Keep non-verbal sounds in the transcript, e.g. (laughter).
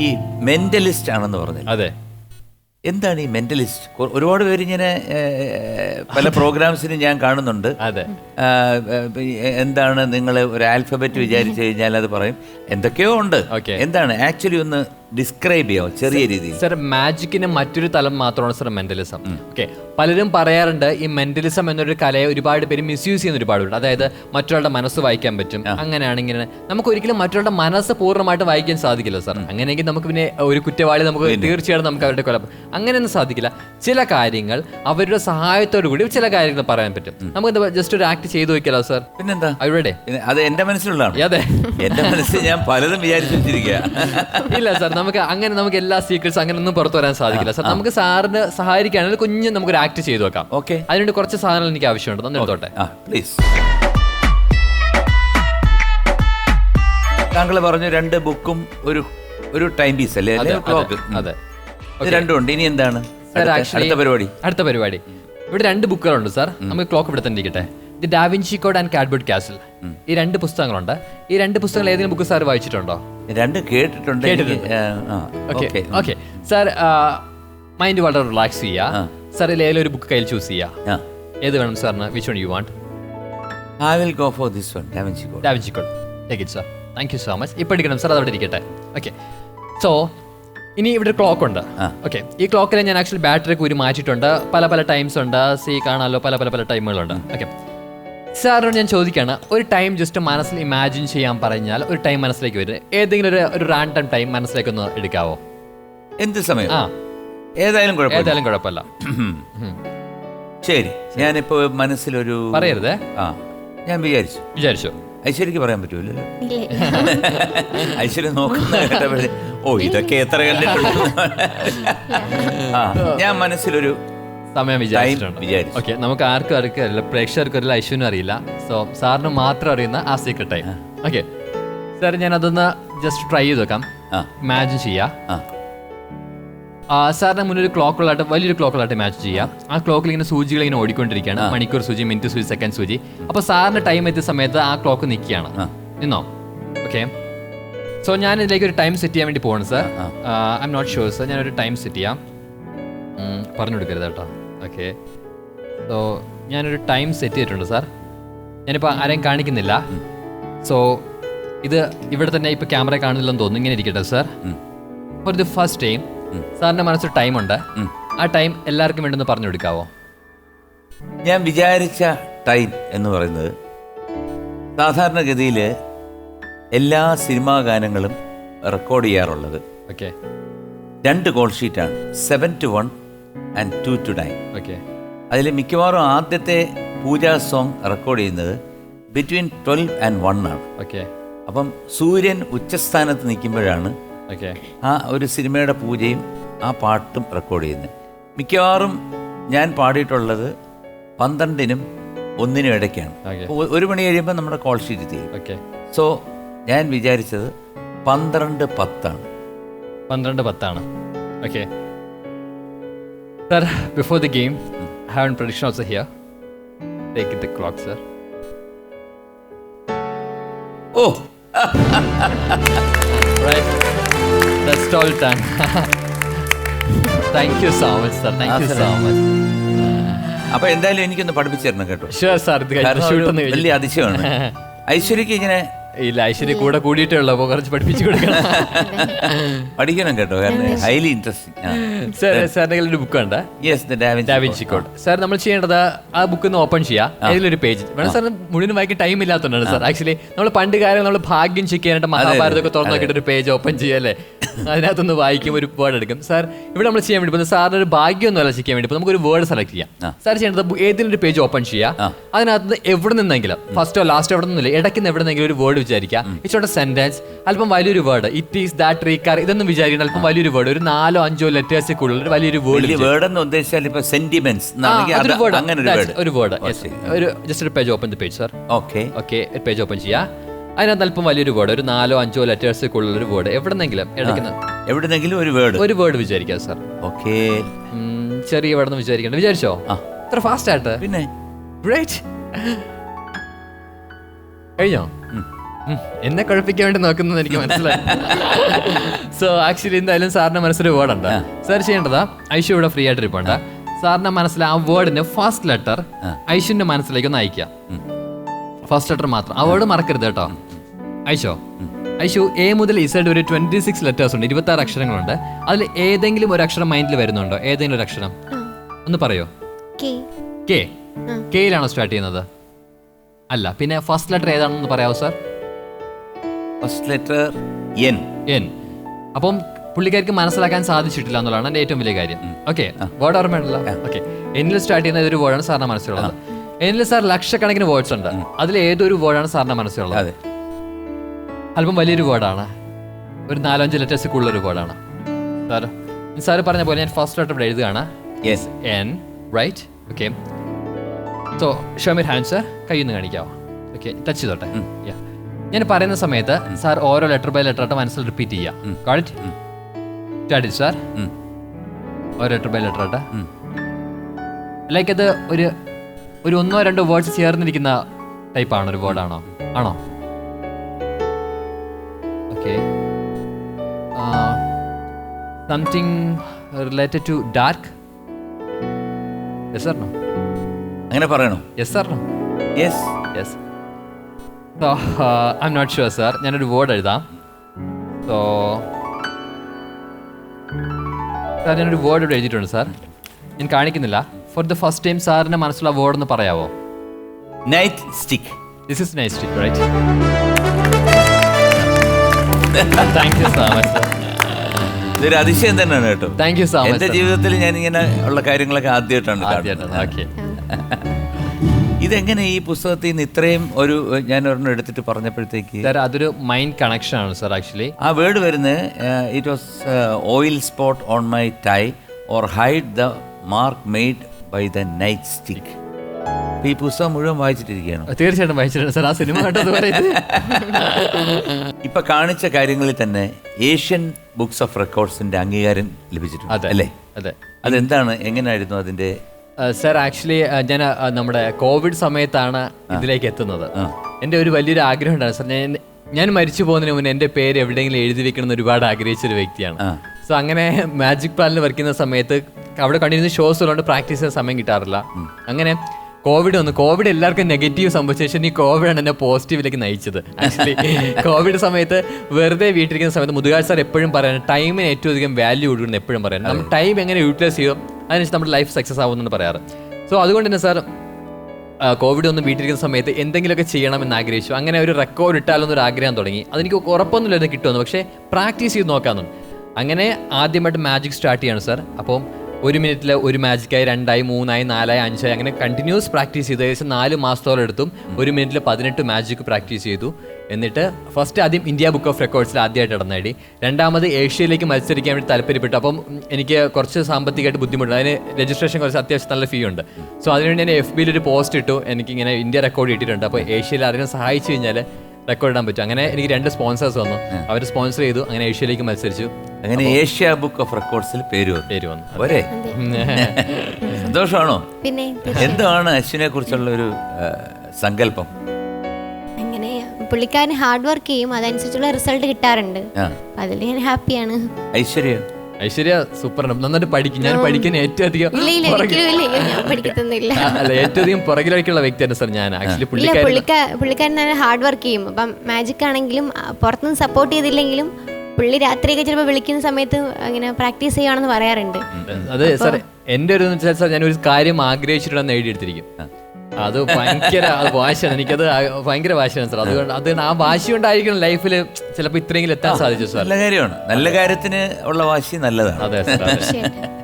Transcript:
ഈ മെന്റലിസ്റ്റ് ആണെന്ന് പറഞ്ഞു അതെ. എന്താണ് ഈ മെന്റലിസ്റ്റ് ഒരുപാട് പേര് ഇങ്ങനെ പല പ്രോഗ്രാംസിന് ഞാൻ കാണുന്നുണ്ട്. അതെ. എന്താണ് നിങ്ങൾ ഒരു ആൽഫബറ്റ് വിചാരിച്ചു കഴിഞ്ഞാൽ അത് പറയും. എന്തൊക്കെയോ ഉണ്ട്. എന്താണ്? ആക്ച്വലി ഒന്ന് ഡിസ്ക്രൈബ് ചെയ്യാമോ? ചെറിയ രീതിയിൽ. സർ മാജിക്കിന് മറ്റൊരു തലം മാത്രമാണ് സർ മെന്റലിസം. ഓക്കെ. പലരും പറയാറുണ്ട് ഈ മെന്റലിസം എന്നൊരു കലയെ ഒരുപാട് പേര് മിസ്യൂസ് ചെയ്യുന്ന ഒരുപാട് പേരുണ്ട്. അതായത് മറ്റൊരാളുടെ മനസ്സ് വായിക്കാൻ പറ്റും. അങ്ങനെയാണ് ഇങ്ങനെ. നമുക്ക് ഒരിക്കലും മറ്റൊരാളുടെ മനസ്സ് പൂർണമായിട്ട് വായിക്കാൻ സാധിക്കില്ല സർ. അങ്ങനെയെങ്കിൽ നമുക്ക് പിന്നെ ഒരു കുറ്റവാളി നമുക്ക് തീർച്ചയായിട്ടും നമുക്ക് അവരുടെ കൊല അങ്ങനെയൊന്നും സാധിക്കില്ല. ചില കാര്യങ്ങൾ അവരുടെ സഹായത്തോടു കൂടി ചില കാര്യങ്ങൾ പറയാൻ പറ്റും. നമുക്ക് ജസ്റ്റ് ഒരു ആക്ട് ചെയ്തു നോക്കിയാലോ സർ? പിന്നെന്താ? അവരുടെ. അത് എന്റെ മനസ്സിലുള്ളതാണ്. അതെ. എന്റെ മനസ്സിൽ ഞാൻ പലതും വിചാരിച്ചിരിക്കുക ഇല്ല സാർ. നമുക്ക് അങ്ങനെ നമുക്ക് എല്ലാ സീക്രട്സ് അങ്ങനെ ഒന്നും പുറത്തു വരാൻ സാധിക്കില്ല. സാർ നമുക്ക് സാറിന് സഹായിക്കുകയാണെങ്കിൽ കുഞ്ഞ് നമുക്കൊരു ആക്ട് ചെയ്തു വെക്കാം. ഓക്കെ. അതിനുവേണ്ടി കുറച്ച് സാധനങ്ങൾ എനിക്ക് ആവശ്യമുണ്ട്. തന്നെ എടുത്തോട്ടെ? പ്ലീസ് താങ്കൾ പറഞ്ഞു രണ്ട് ബുക്കും ഒരു ഒരു ടൈം പീസ് അല്ലേ? ക്ലോക്ക് അതെ. ഇത് രണ്ടും ഉണ്ട്. ഇനി എന്താണ്? സാർ അടുത്ത- ആക്ച്വലി അടുത്ത പരിപാടി. അടുത്ത പരിപാടി. ഇവിടെ രണ്ട് ബുക്കുകളുണ്ട് സാർ. നമുക്ക് ക്ലോക്ക് ഇവിടെ തന്നെ ഇരിക്കട്ടെ. The Da Vinci code and Cadbird castle. ഈ രണ്ട് പുസ്തകങ്ങളുണ്ട്. ഈ രണ്ട് പുസ്തകങ്ങൾ ഏതെങ്കിലും ബുക്ക് സാർ വായിച്ചിട്ടുണ്ടോ? രണ്ട് കേട്ടിട്ടുണ്ട്. ഓക്കെ സാർ മൈൻഡ് വളരെ റിലാക്സ് ചെയ്യാ സാർ ഏതെങ്കിലും ഒരു ബുക്ക് കയ്യിൽ ചൂസ് ചെയ്യാ ഏത് വേണം സാറിന്? Which one you want I will go for this one Da Vinci code Da Vinci code take it sir thank you so much ഇപ്പം എടുക്കണം സാർ അതവിടെ ഇരിക്കട്ടെ. ഓക്കെ സോ ഇനി ഇവിടെ ക്ലോക്ക് ഉണ്ട്. ഓക്കെ ഈ ക്ലോക്കിൽ ഞാൻ ആക്ച്വലി ബാറ്ററി കൂരി മാറ്റിയിട്ടുണ്ട്. പല പല ടൈംസ് ഉണ്ട്. സി കാണാമല്ലോ പല പല പല ടൈമുകളുണ്ട് ഓക്കെ സാറിനോട് ഞാൻ ചോദിക്കുകയാണ് ഒരു ടൈം ജസ്റ്റ് മനസ്സിൽ ഇമാജിൻ ചെയ്യാൻ പറഞ്ഞാൽ ഒരു ടൈം മനസ്സിലേക്ക് വരും. ഏതെങ്കിലും ഒരു ഒരു റാൻഡം ടൈം മനസ്സിലേക്ക് ഒന്ന് എടുക്കാവോ? എന്ത് സമയം? ആ. ഏതായാലും കുഴപ്പമില്ല. ഏതായാലും കുഴപ്പമില്ല. ശരി ഞാനിപ്പോ മനസ്സിലൊരു പറയരുതേ. ആ ഞാൻ വിചാരിച്ചു. വിചാരിച്ചു. ഐശ്വര്യക്ക് പറയാൻ പറ്റൂലല്ലോ. (laughs) ഐശ്വര്യം നോക്കുന്ന കേട്ടപ്പോഴേ ഓ ഇതൊക്കെ എത്ര കണ്ടിട്ടുണ്ട് (laughs) ആ ഞാൻ മനസ്സിലൊരു സമയം വിചാരിച്ചിട്ടുണ്ട്. വിചാരിച്ചു. ഓക്കെ നമുക്ക് ആർക്കും അറിയില്ല പ്രേക്ഷകർക്കും ഒരു ഐശ്വനും അറിയില്ല. സോ സാറിന് മാത്രം അറിയുന്ന ആ സീക്രട്ട് ടൈം ഓക്കെ സാർ ഞാൻ അതൊന്ന് ജസ്റ്റ് ട്രൈ ചെയ്ത് വെക്കാം. ആ. ഇമാജിൻ ചെയ്യാം. സാറിന് മുന്നിൽ ഒരു ക്ലോക്കുകളായിട്ട് വലിയൊരു ക്ലോക്കുകളായിട്ട് മാച്ച് ചെയ്യാം. ആ ക്ലോക്കിൽ ഇങ്ങനെ സൂചികൾ ഇങ്ങനെ ഓടിക്കൊണ്ടിരിക്കുകയാണ്. മണിക്കൂർ സൂചി മിനിറ്റ് സൂചി സെക്കൻഡ് സൂചി. അപ്പോൾ സാറിന് ടൈം എത്തിയ സമയത്ത് ആ ക്ലോക്ക് നിൽക്കുകയാണ്. നിന്നോ? ഓക്കെ സോ ഞാൻ ഇതിലേക്ക് ഒരു ടൈം സെറ്റ് ചെയ്യാൻ വേണ്ടി പോകണം sir I am not sure sir ഞാനൊരു ടൈം സെറ്റ് ചെയ്യാം. പറഞ്ഞു കൊടുക്കരുത് കേട്ടോ. ഓക്കെ സോ ഞാനൊരു ടൈം സെറ്റ് ചെയ്തിട്ടുണ്ട് സാർ ഞാനിപ്പോൾ ആരെയും കാണിക്കുന്നില്ല. സോ ഇത് ഇവിടെ തന്നെ ഇപ്പോൾ ക്യാമറ കാണുന്നില്ലെന്ന് തോന്നുന്നു. ഇങ്ങനെ ഇരിക്കട്ടെ sir for the first time സാറിന്റെ മനസ്സിൽ ടൈമുണ്ട് ആ ടൈം എല്ലാവർക്കും വേണ്ടി ഒന്ന് പറഞ്ഞു കൊടുക്കാവോ? ഞാൻ വിചാരിച്ച ടൈം എന്ന് പറയുന്നത് സാധാരണഗതിയിൽ എല്ലാ സിനിമാ ഗാനങ്ങളും റെക്കോർഡ് ചെയ്യാറുള്ളത്. ഓക്കെ രണ്ട് call ഷീറ്റാണ് seven two one and two two nine okay അതിൽ മിക്കവാറും ആദ്യത്തെ പൂജാ സോങ് റെക്കോർഡ് ചെയ്യുന്നത് ബിറ്റ്വീൻ ട്വൽവ് ആൻഡ് വൺ ആണ്. ഓക്കെ അപ്പം സൂര്യൻ ഉച്ചസ്ഥാനത്ത് നിൽക്കുമ്പോഴാണ് ഓക്കെ ആ ഒരു സിനിമയുടെ പൂജയും ആ പാട്ടും റെക്കോർഡ് ചെയ്യുന്നത്. മിക്കവാറും ഞാൻ പാടിയിട്ടുള്ളത് പന്ത്രണ്ടിനും ഒന്നിനും ഇടയ്ക്കാണ്. ഒരു മണി കഴിയുമ്പോൾ നമ്മുടെ കോൾ ഷീറ്റ് ചെയ്യും. ഓക്കെ സോ ഞാൻ വിചാരിച്ചത് പന്ത്രണ്ട് പത്താണ്. പന്ത്രണ്ട് പത്താണ്. Okay sir before the game have production also here take the clock sir oh right that's all time thank you so much sir thank you so much അപ്പൊ എന്തായാലും എനിക്കൊന്ന് പഠിപ്പിച്ചു തരണം കേട്ടോ. ഷുവർ സാർ ഇത് വലിയ അതിശയമാണ്. (laughs) ഐശ്വര്യക്ക് ഇങ്ങനെ ഇല്ല ഐശ്വര്യ കൂടെ കൂടിയിട്ടേ ഉള്ളൂ അപ്പോൾ കുറച്ച് പഠിപ്പിച്ചു കൊടുക്കണം. പഠിക്കണം കേട്ടോ കാരണം ഹൈലി ഇൻട്രസ്റ്റിംഗ് സാർ സാറിന്റെ കയ്യിൽ ഒരു ബുക്ക് ഉണ്ട്. Yes the Da Vinci Da Vinci code sir നമ്മൾ ചെയ്യേണ്ടത് ആ ബുക്ക് ഒന്ന് ഓപ്പൺ ചെയ്യാം. അതിലൊരു പേജ് വേണം സാർ മുഴുവൻ വായിക്കാൻ ടൈം ഇല്ലാത്തതുകൊണ്ടാണ് സാർ. ആക്ച്വലി നമ്മൾ പണ്ട് കാലം നമ്മൾ ഭാഗ്യം ചെക്ക് ചെയ്യാനായിട്ട് മഹാഭാരതമൊക്കെ തുറന്നു നോക്കിയിട്ട് ഒരു പേജ് ഓപ്പൺ ചെയ്യല്ലേ അതിനകത്തൊന്ന് വായിക്കും ഒരു വേർഡ് എടുക്കും. സാർ ഇവിടെ നമ്മൾ ചെയ്യാൻ വേണ്ടി പോകുന്നത് സാറിന് ഒരു ഭാഗ്യം ചെക്ക് ചെയ്യാൻ വേണ്ടി നമുക്ക് ഒരു വേർഡ് സെലക്ട് ചെയ്യാം. സാർ ചെയ്യേണ്ടത് ഏതെങ്കിലും ഒരു പേജ് ഓപ്പൺ ചെയ്യുക അതിനകത്ത് എവിടെ നിന്നെങ്കിലും ഫസ്റ്റോ ലാസ്റ്റോ എവിടെ നിന്നില്ല ഇടയ്ക്ക് എവിടെ നിന്നെങ്കിലും ഒരു വേർഡ് വിചാരിക്കുക. എ സെന്റൻസ് അല്പം വലിയൊരു വേർഡ് ഇറ്റ് ഈസ് ദാറ്റ് റീകാർ ഇതൊന്നും വിചാരിക്കണം അല്പം വലിയൊരു വേർഡ് ഒരു നാലോ അഞ്ചോ ലെറ്റേഴ്സിൽ കൂടുതൽ ഒരു വലിയൊരു വേർഡ് വേർഡ് എന്ന് ഉദ്ദേശിച്ചാൽ ഇപ്പൊ സെന്റിമെന്റ്സ്. ഒരു വേർഡ് ഒരു വേർഡ് ഒരു ജസ്റ്റ് ഒരു page open the page sir okay okay page open ചെയ്യുക അതിനകത്ത് അല്പം വലിയൊരു വേർഡ് ഒരു നാലോ അഞ്ചോ ലെറ്റേഴ്സ് ഉള്ള ഒരു വേർഡ് എവിടെന്നെങ്കിലും ഇടയ്ക്കുന്ന എവിടെന്നെങ്കിലും ഒരു വേർഡ് ഒരു വേർഡ് വിചാരിക്കാം സാർ ഓക്കെ ചെറിയ വേർഡ് എന്ന് വിചാരിക്കണ്ട. വിചാരിച്ചോ? ഇത്ര ഫാസ്റ്റ് ആയിട്ട്. പിന്നെ? ഗ്രേറ്റ് കഴിഞ്ഞോ? എന്നെ കുഴപ്പിക്കാൻ വേണ്ടി നോക്കുന്നത് എനിക്ക് മനസ്സിലായി. സോ ആക്ച്വലി എന്തായാലും സാറിന്റെ മനസ്സിൽ വേർഡ് ഉണ്ട്. സാർ ചെയ്യേണ്ടതാ. ഐഷു ഇവിടെ ഫ്രീ ആയിട്ട് ഇരിപ്പുണ്ട്. സാറിന്റെ മനസ്സിൽ ആ വേർഡിന്റെ ഫസ്റ്റ് ലെറ്റർ ഐഷുവിന്റെ മനസ്സിലേക്ക് ഒന്ന് അയക്കാം ഫസ്റ്റ് ലെറ്റർ മാത്രം. ആ വേർഡ് മറക്കരുത് കേട്ടോ. ഐഷോ ഐഷു എ മുതൽ ഇസഡ് ഒരു ട്വന്റി സിക്സ് ലെറ്റേഴ്സ് ഉണ്ട്. ഇരുപത്തി ആറ് അക്ഷരങ്ങളുണ്ട്. അതിൽ ഏതെങ്കിലും ഒരു അക്ഷരം മൈൻഡിൽ വരുന്നുണ്ടോ? ഏതെങ്കിലും ഒരു അക്ഷരം? ഒന്ന് പറയോ? കെ കെ കെയിലാണോ സ്റ്റാർട്ട് ചെയ്യുന്നത്? അല്ല. പിന്നെ ഫസ്റ്റ് ലെറ്റർ ഏതാണെന്ന് പറയാവോ sir first letter N N അപ്പം പുള്ളിക്കാർക്ക് മനസ്സിലാക്കാൻ സാധിച്ചിട്ടില്ല എന്നുള്ളതാണ് എന്റെ ഏറ്റവും വലിയ കാര്യം. ഓക്കെ വേർഡ് ഓർമ്മയുണ്ടല്ലോ? ഓക്കെ എന്നിൽ സ്റ്റാർട്ട് ചെയ്യുന്ന ഒരു വേർഡാണ് സാറിന് മനസ്സിലുള്ളത്. എന്നിൽ സാർ ലക്ഷക്കണക്കിന് വേർഡ്സ് ഉണ്ട്. അതിൽ ഏതൊരു വേർഡാണ് സാറിന് മനസ്സിലുള്ളത്? അതെ. അല്പം വലിയൊരു വേർഡാണ് ഒരു നാലഞ്ച് ലെറ്റേഴ്സ് കൂടുതൽ ഒരു വേർഡാണ് സാർ സാർ പറഞ്ഞ പോലെ ഞാൻ ഫസ്റ്റ് ലെറ്റർ ഇവിടെ എഴുതുകയാണ്. Yes N right okay so show me your hand sir കയ്യിൽ കാണിക്കാവോ? ഓക്കെ ടച്ച് ചെയ്തോട്ടെ. Yeah. ഞാൻ പറയുന്ന സമയത്ത് സാർ ഓരോ ലെറ്റർ ബൈ ലെറ്റർ ആയിട്ട് മനസ്സിൽ റിപ്പീറ്റ് ചെയ്യാം. കാണിറ്റ് സ്റ്റാർട്ട് സാർ ഓരോ ലെറ്റർ ബൈ ലെറ്റർ ആയിട്ട്. ലൈക്ക് അത് ഒരു ഒരു ഒന്നോ രണ്ടോ വേർഡ്സ് ചേർന്നിരിക്കുന്ന ടൈപ്പ് ആണോ? ഒരു വേർഡ് ആണോ? ആണോ? Okay something related to dark yes sir no അങ്ങനെ പറയണോ? Yes sir no yes yes so I'm not sure sir ഞാനൊരു വേർഡ് എഴുതാം. സോ സാർ ഞാനൊരു വേർഡ് ഇവിടെ എഴുതിയിട്ടുണ്ട് സാർ ഞാൻ കാണിക്കുന്നില്ല. ഫോർ ദ ഫസ്റ്റ് ടൈം സാറിന്റെ മനസ്സിലുള്ള വേർഡ് ഒന്ന് പറയാവോ? Nightstick this is nightstick right thank you so much sir ഇതൊരു അതിശയം തന്നെയാണ് കേട്ടോ. താങ്ക് യു സോ എന്റെ മച്ച് ജീവിതത്തിൽ ഞാൻ ഇങ്ങനെ ഉള്ള കാര്യങ്ങളൊക്കെ ആദ്യമായിട്ടാണ്. ഓക്കെ ഇതെങ്ങനെ ഈ പുസ്തകത്തിൽ നിന്ന് ഇത്രയും ഒരു ഞാൻ ഒരെണ്ണം എടുത്തിട്ട് പറഞ്ഞപ്പോഴത്തേക്ക്? സാർ അതൊരു മൈൻഡ് കണക്ഷൻ ആണ് സാർ ആക്ച്വലി. ആ വേർഡ് വരുന്നത് it was oil spot on my tie or hide the mark made by the nightstick ഈ പുസ്തകം മുഴുവൻ വായിച്ചിട്ടിരിക്കുകയാണ്. തീർച്ചയായിട്ടും വായിച്ചിട്ടുണ്ട് സാർ ആ സിനിമ ഇപ്പൊ കാണിച്ച കാര്യങ്ങളിൽ തന്നെ ഏഷ്യൻ ബുക്സ് ഓഫ് റെക്കോർഡ്സിന്റെ അംഗീകാരം ലഭിച്ചിട്ടുണ്ട് അല്ലേ? അതെ. അതെന്താണ്? എങ്ങനെയായിരുന്നു അതിന്റെ സർ ആക്ച്വലി ഞാൻ നമ്മുടെ കോവിഡ് സമയത്താണ് ഇതിലേക്ക് എത്തുന്നത്. എന്റെ ഒരു വലിയൊരു ആഗ്രഹം ഉണ്ടായിരുന്നു സർ ഞാൻ ഞാൻ മരിച്ചു പോകുന്നതിന് മുന്നേ എന്റെ പേര് എവിടെയെങ്കിലും എഴുതി വെക്കണം എന്ന് ഒരുപാട് ആഗ്രഹിച്ച ഒരു വ്യക്തിയാണ് സോ അങ്ങനെ മാജിക് പ്ലാനിൽ വർക്ക് ചെയ്യുന്ന സമയത്ത് അവിടെ കണ്ടിരുന്ന ഷോസ് ഉള്ളതുകൊണ്ട് പ്രാക്ടീസ് ചെയ്യാൻ സമയം കിട്ടാറില്ല. അങ്ങനെ കോവിഡ് വന്നു. കോവിഡ് എല്ലാവർക്കും നെഗറ്റീവ് സംഭവിച്ച ശേഷം ഈ കോവിഡാണ് എന്നെ പോസിറ്റീവിലേക്ക് നയിച്ചത്. ആക്ച്വലി (laughs) കോവിഡ് സമയത്ത് വെറുതെ വീട്ടിലിരിക്കുന്ന സമയത്ത് മുതുകാഴ്ച സാർ എപ്പോഴും പറയാൻ ടൈമിന് ഏറ്റവും അധികം വാല്യൂ കൊടുക്കണം എപ്പോഴും പറയാൻ നമ്മൾ ടൈം എങ്ങനെ യൂട്ടിലൈസ് ചെയ്യും? അതിനനുസരിച്ച് നമ്മുടെ ലൈഫ് സക്സസ് ആവുമെന്നാണ് പറയാറ്. സോ അതുകൊണ്ട് തന്നെ സാർ കോവിഡ് ഒന്ന് വീട്ടിലിരിക്കുന്ന സമയത്ത് എന്തെങ്കിലുമൊക്കെ ചെയ്യണമെന്ന് ആഗ്രഹിച്ചു. അങ്ങനെ ഒരു റെക്കോർഡ് ഇട്ടാലൊന്നൊരു ആഗ്രഹം തുടങ്ങി. അതെനിക്ക് ഉറപ്പൊന്നുമില്ലായിരുന്നു കിട്ടുമെന്ന്. പക്ഷേ പ്രാക്ടീസ് ചെയ്ത് നോക്കാമെന്നു അങ്ങനെ ആദ്യമായിട്ട് മാജിക് സ്റ്റാർട്ട് ചെയ്യാണ് സാർ അപ്പം ഒരു മിനിറ്റിൽ ഒരു മാജിക്കായി രണ്ടായി മൂന്നായി നാലായി അഞ്ചായി അങ്ങനെ കണ്ടിന്യൂസ് പ്രാക്ടീസ് ചെയ്തു ഏകദേശം നാല് മാസത്തോളം എടുത്തും ഒരു മിനിറ്റിൽ പതിനെട്ട് മാജിക് പ്രാക്ടീസ് ചെയ്തു. എന്നിട്ട് ഫസ്റ്റ് ആദ്യം ഇന്ത്യ ബുക്ക് ഓഫ് റെക്കോർഡ്സിൽ ആദ്യമായിട്ട് ഇടം നേടി രണ്ടാമത് ഏഷ്യയിലേക്ക് മത്സരിക്കാൻ വേണ്ടി താല്പര്യപ്പെട്ടു. അപ്പം എനിക്ക് കുറച്ച് സാമ്പത്തികമായിട്ട് ബുദ്ധിമുട്ടുണ്ട്. അതിന് രജിസ്ട്രേഷൻ കുറച്ച് അത്യാവശ്യം നല്ല ഫീ ഉണ്ട്. സോ അതിനുവേണ്ടി ഞാൻ എഫ് ബിയിൽ ഒരു പോസ്റ്റ് ഇട്ടു. എനിക്ക് ഇങ്ങനെ ഇന്ത്യ റെക്കോർഡ് ഇട്ടിട്ടുണ്ട് അപ്പോൾ ഏഷ്യയിൽ ആരെങ്കിലും സഹായിച്ചു കഴിഞ്ഞാൽ റെക്കോർഡ് ഇടാൻ പറ്റും. അങ്ങനെ എനിക്ക് രണ്ട് സ്പോൺസേഴ്സ് വന്നു. അവർ സ്പോൺസർ ചെയ്തു. അങ്ങനെ ഏഷ്യയിലേക്ക് മത്സരിച്ചു. അങ്ങനെ ഏഷ്യ ബുക്ക് ഓഫ് റെക്കോർഡ്സിൽ പേര് വന്നു. പേര് വന്നു. പോരെ സന്തോഷമാണോ? പിന്നെ എന്താണ് അശ്വിനെ കുറിച്ചുള്ള ഒരു സങ്കല്പം? പുള്ളിക്കാരൻ ഹാർഡ് വർക്ക് ചെയ്യും അതനുസരിച്ചുള്ള റിസൾട്ട് കിട്ടാറുണ്ട്. ആ. അതിൽ ഞാൻ ഹാപ്പിയാണ് ഐശ്വര്യ? ഐശ്വര്യ സൂപ്പർ നന്നായിട്ട് പഠിക്കും. ഞാൻ പഠിക്കാൻ ഏറ്റവും അധികം ഇല്ല ഇല്ല പുറകിൽ- ഒരിക്കലും ഇല്ല അയ്യോ, ഞാൻ പഠിക്കത്തൊന്നുമില്ല. ആ, അല്ല ഏറ്റവും അധികം പുറകിലേക്കുള്ള വ്യക്തിയാണ് സാർ ഞാൻ. ആക്ച്വലി ഇല്ല പുള്ളിക്കാരൻ പുള്ളിക്കാ പുള്ളിക്കാരൻ നല്ല ഹാർഡ് വർക്ക് ചെയ്യും. അപ്പം മാജിക് ആണെങ്കിലും ആ, പുറത്തുനിന്ന് സപ്പോർട്ട് ചെയ്തില്ലെങ്കിലും പുള്ളി രാത്രിയൊക്കെ ചിലപ്പോൾ വിളിക്കുന്ന സമയത്ത് അങ്ങനെ പ്രാക്ടീസ് ചെയ്യുവാണെന്ന് പറയാറുണ്ട്. അതെ സാർ എന്റെ ഒരു വെച്ചാൽ സാർ ഞാൻ ഒരു കാര്യം ആഗ്രഹിച്ചിട്ടുണ്ടെന്ന് എഴുതിയെടുത്തിരിക്കും. അത് ഭയങ്കര വാശിയാണ്. എനിക്കത് ഭയങ്കര വാശിയാണ് സാർ. അതുകൊണ്ട് അത് ആ വാശി കൊണ്ടായിരിക്കണം ലൈഫിൽ ചിലപ്പോൾ ഇത്രയെങ്കിലും എത്താൻ സാധിച്ചു സാർ. നല്ല കാര്യമാണ്. നല്ല കാര്യത്തിന് ഉള്ള വാശി നല്ലതാണ്. അതെ സാർ